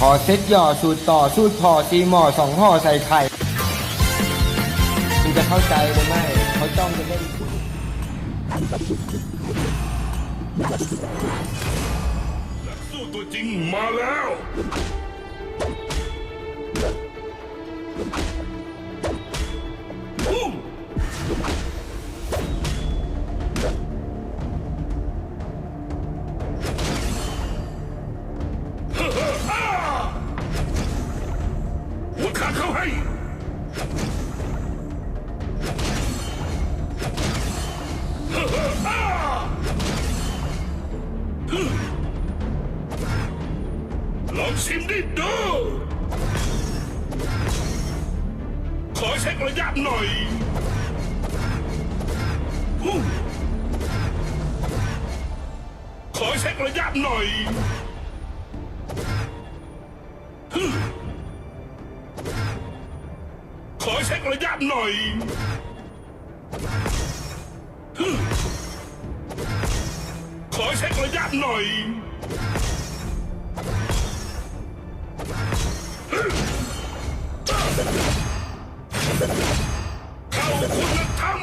ขอเซ็ตหย่อสูตรต่อสูตรพอซีหมอสองห่อใส่ไข่คุณจะเข้าใจหรือไม่เขาจ้องจะเล่นคุณสู้ตัวจริงมาแล้ว kau hai! Lòng xin đi đâu! Khói xét có giáp nổi! Khói sẽ có giáp nổi! Hừ! ขอเช็คระยะหน่อยเช็คระยะหน่อยคอยฮึขอเช็คระยะหน่อยเข้าคุณธรรม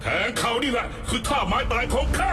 แทงเขานี่แหละคือท่าไม้ตายของข้า